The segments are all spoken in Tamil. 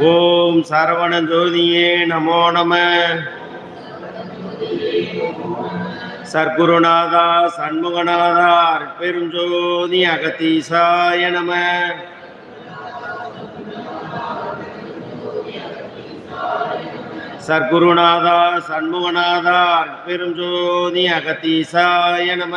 ஓம் சரவண ஜோதியே நமோ நம. சர்க்குருநாதா சண்முகநாதா பெருஞ்சோதி அகத்தீசாய நம. சர்க்குருநாதா சண்முகநாதா பெருஞ்சோதி அகத்தீசாய நம.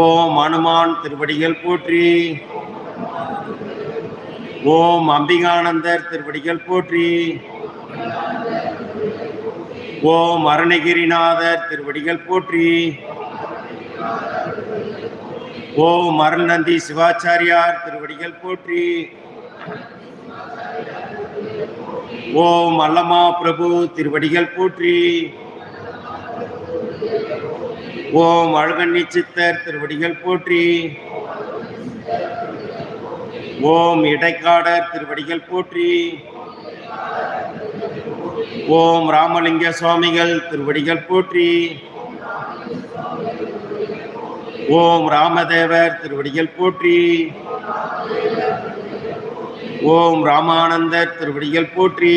ஓம் அனுமான் திருவடிகள் போற்றி. ஓம் அம்பிகானந்தர் திருவடிகள் போற்றி. ஓம் அருணகிரிநாதர் திருவடிகள் போற்றி. ஓம் அருள்நந்தி சிவாச்சாரியார் திருவடிகள் போற்றி. ஓம் அல்லமா பிரபு திருவடிகள் போற்றி. ஓம் அழகண்ணி சித்தர் திருவடிகள் போற்றி. ஓம் இடைக்காடர் திருவடிகள் போற்றி. ஓம் ராமலிங்க சுவாமிகள் திருவடிகள் போற்றி. ஓம் ராமதேவர் திருவடிகள் போற்றி. ஓம் ராமானந்தர் திருவடிகள் போற்றி.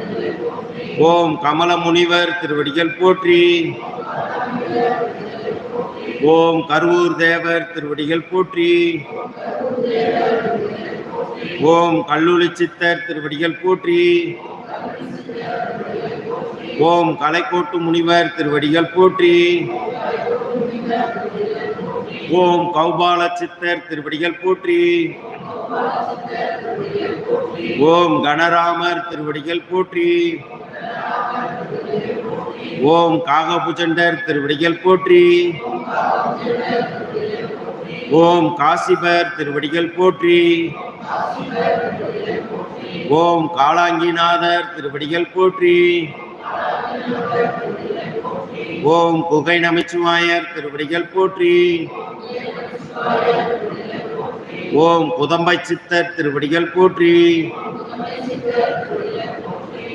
ஓம் கமல முனிவர் திருவடிகள் போற்றி. ஓம் கருவூர் தேவர் திருவடிகள் போற்றி. ஓம் கல்லூரி சித்தர் திருவடிகள் போற்றி. ஓம் கலைக்கோட்டு முனிவர் திருவடிகள் போற்றி. ஓம் கௌபால சித்தர் திருவடிகள் போற்றி. ஓம் கணராமர் திருவடிகள் போற்றி. ஓம் காகபுஜண்டர் திருவடிகள் போற்றி. ஓம் காசிபர் திருவடிகள் போற்றி. ஓம் காளாங்கிநாதர் திருவடிகள் போற்றி. ஓம் குகை நமச்சிவாயர் திருவடிகள் போற்றி. ஓம் புதம்பை சித்தர் திருவடிகள் போற்றி.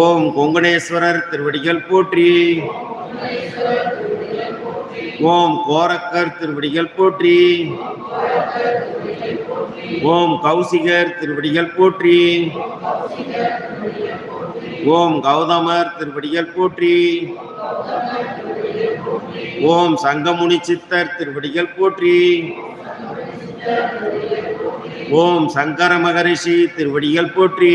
ஓம் கொங்கணேஸ்வரர் திருவடிகள் போற்றி. ஓம் கோரக்கர் திருவடிகள் போற்றி. ஓம் கௌசிகர் திருவடிகள் போற்றி. ஓம் கௌதமர் திருவடிகள் போற்றி. ஓம் சங்கமுனி சித்தர் திருவடிகள் போற்றி. ஓம் சங்கர மகரிஷி திருவடிகள் போற்றி.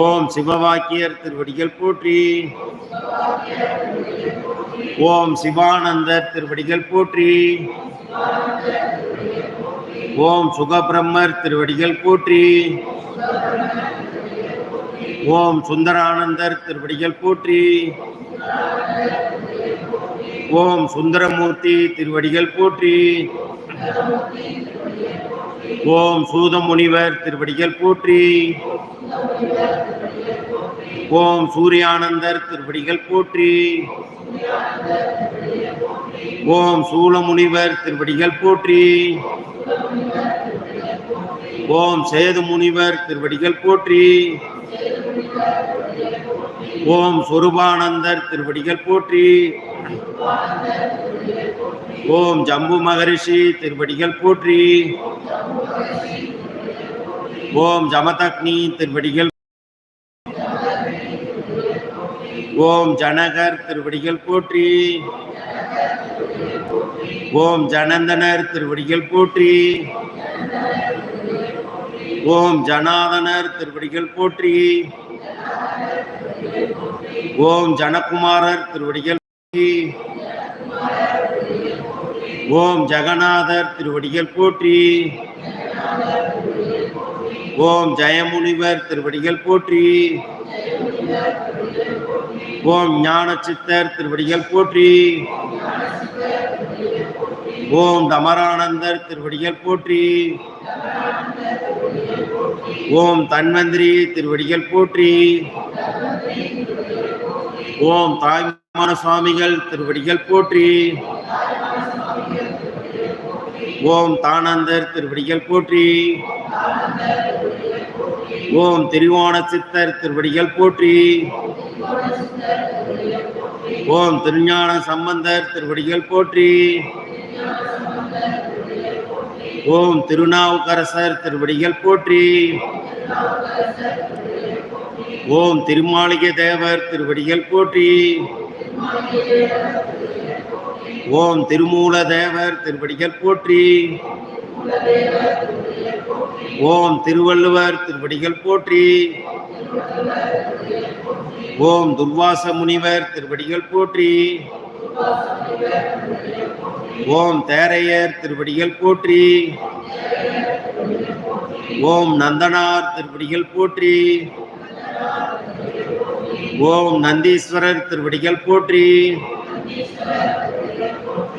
ஓம் சிவவாக்கியர் திருவடிகள் போற்றி. ஓம் சிவானந்தர் திருவடிகள் போற்றி. ஓம் சுகபிரம்மர் திருவடிகள் போற்றி. ஓம் சுந்தரானந்தர் திருவடிகள் போற்றி. ஓம் சுந்தரமூர்த்தி திருவடிகள் போற்றி. ஓம் சூத முனிவர் திருவடிகள் போற்றி. ஓம் சூரியானந்தர் திருவடிகள் போற்றி. ஓம் சூலமுனிவர் திருவடிகள் போற்றி. ஓம் சேது முனிவர் திருவடிகள் போற்றி. ஓம் சொருபானந்தர் திருவடிகள் போற்றி. ஓம் ஜம்பு மகரிஷி திருவடிகள் போற்றி. ஓம் ஜமதக்னி திருவடிகள் ஓம் ஜனகர் திருவடிகள் போற்றி. ஓம் ஜனந்தனர் திருவடிகள் போற்றி. ஓம் ஜனாதனர் திருவடிகள் போற்றி. ஓம் ஜனகுமாரர் திருவடிகள் ஓம் ஜெகநாதர் திருவடிகள் போற்றி. ஓம் ஜெயமுனிவர் திருவடிகள் போற்றி. ஓம் ஞான சித்தர் திருவடிகள் போற்றி. ஓம் தமரானந்தர் திருவடிகள் போற்றி. ஓம் தன்வந்திரி திருவடிகள் போற்றி. ஓம் தாய்மான சுவாமிகள் திருவடிகள் போற்றி. ஓம் தானந்தர் திருவடிகள் போற்றி. ஓம் திருவோண சித்தர் திருவடிகள் போற்றி. ஓம் திருஞான சம்பந்தர் திருவடிகள் போற்றி. ஓம் திருநாவுக்கரசர் திருவடிகள் போற்றி. ஓம் திருமாளிகை தேவர் திருவடிகள் போற்றி. ஓம் திருமூல தேவர் திருப்படிகள் போற்றி. ஓம் திருவள்ளுவர் திருப்படிகள் போற்றி. ஓம் துர்வாச முனிவர் திருப்படிகள் போற்றி. ஓம் தேரையர் திருவடிகள் போற்றி. ஓம் நந்தனார் திருப்படிகள் போற்றி. ஓம் நந்தீஸ்வரர் திருப்படிகள் போற்றி.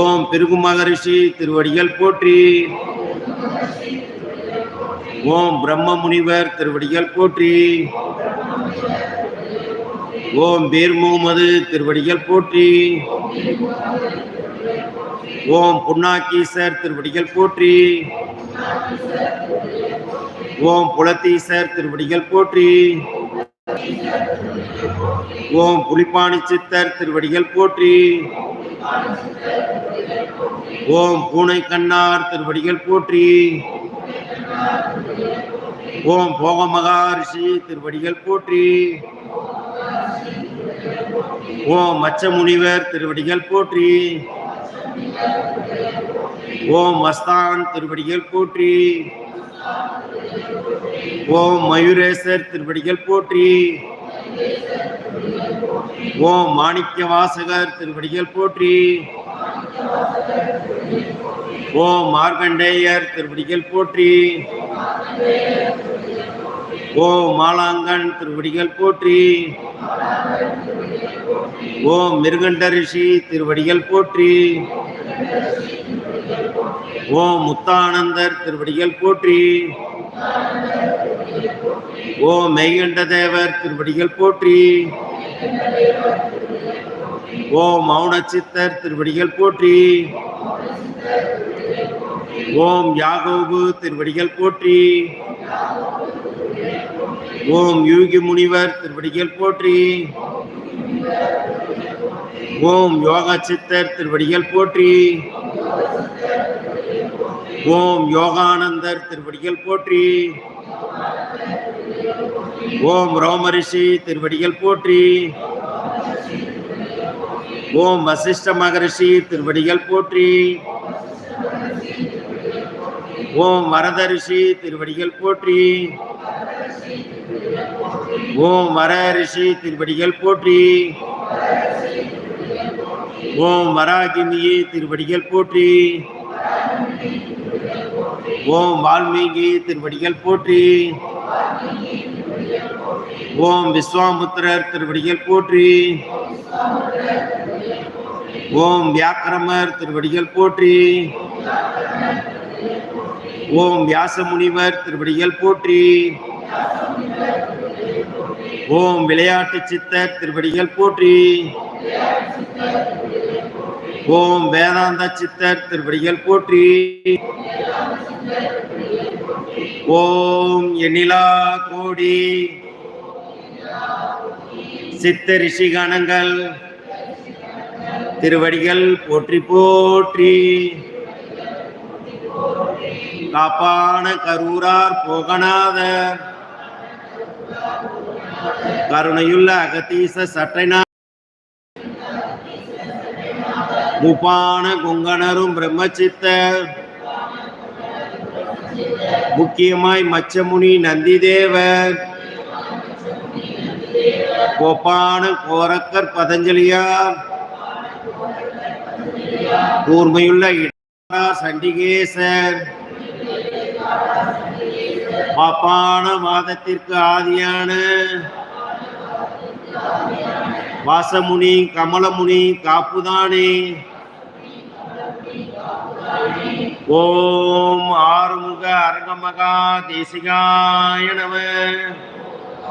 ஓம் பிருகு மகரிஷி திருவடிகள் போற்றி. ஓம் பிரம்ம முனிவர் திருவடிகள் போற்றி. ஓம் பேர் முகமது திருவடிகள் போற்றி. ஓம் புன்னாக்கீசர் திருவடிகள் போற்றி. ஓம் புலத்தீசர் திருவடிகள் போற்றி. ஓம் புலிப்பாணி சித்தர் திருவடிகள் போற்றி. ஓம் பூனை கண்ணார் திருவடிகள் போற்றி. ஓம் போக மகாரிஷி திருவடிகள் போற்றி. ஓம் மச்ச முனிவர் திருவடிகள் போற்றி. ஓம் மஸ்தான் திருவடிகள் போற்றி. ஓம் மயூரேசர் திருவடிகள் போற்றி. ஓம் மாணிக்க வாசகர் திருவடிகள் போற்றி. ஓம் மார்கண்டேயர் திருவடிகள் போற்றி. ஓம் மாலாங்கன் திருவடிகள் போற்றி. ஓம் மிருகண்ட ரிஷி திருவடிகள் போற்றி. ஓம் முத்தானந்தர் திருவடிகள் போற்றி. ஓ மெய்கண்ட தேவர் திருவடிகள் போற்றி. ஓ மௌனச்சித்தர் திருவடிகள் போற்றி. ஓம் யாகோபு திருவடிகள் போற்றி. ஓம் யூகி முனிவர் திருவடிகள் போற்றி. ஓம் யோகா சித்தர் திருவடிகள் போற்றி. ஓம் யோகானந்தர் திருவடிகள் போற்றி. ஓம் ரோமரிஷி திருவடிகள் போற்றி. ஓம் வசிஷ்ட மகரிஷி திருவடிகள் போற்றி. ஓம் வரத ரிஷி திருவடிகள் போற்றி. ஓம் வர ரிஷி திருவடிகள் போற்றி. ஓம் வராகினியே திருவடிகள் போற்றி. ஓம் வால்மீகி திருவடிகள் போற்றி. ஓம் விஸ்வாமுத்திரர் திருவடிகள் போற்றி. ஓம் வியாக்கிரமர் திருவடிகள் போற்றி. ஓம் வியாச முனிவர் திருவடிகள் போற்றி. ஓம் விளையாட்டு சித்தர் திருவடிகள் போற்றி. ஓம் வேதாந்த சித்தர் திருவடிகள் போற்றி. ஓம் எண்ணிலா கோடி. சித்த ரிஷிகணங்கள் திருவடிகள் போற்றி போற்றி. காப்பான கரூரார் போகநாதர். கருணையுள்ள அகத்தீச சட்டைனா முப்பான குங்கணரும் பிரம்மச்சித்த. முக்கியமாய் மச்சமுனி நந்திதேவர். கோப்பான கோரக்கர் பதஞ்சலியார் கூர்மையுள்ள சண்டிகேசர். பாப்பான வாதத்திற்கு ஆதியான வாசமுனி கமலமுனி காப்புதானே. ஓம் ஆறுமுக அரங்கமகா தேசிகாய நம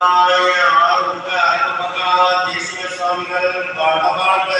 ஆறுமுக அருள்மகா தேசிக சுவாமிகள் வாழ்க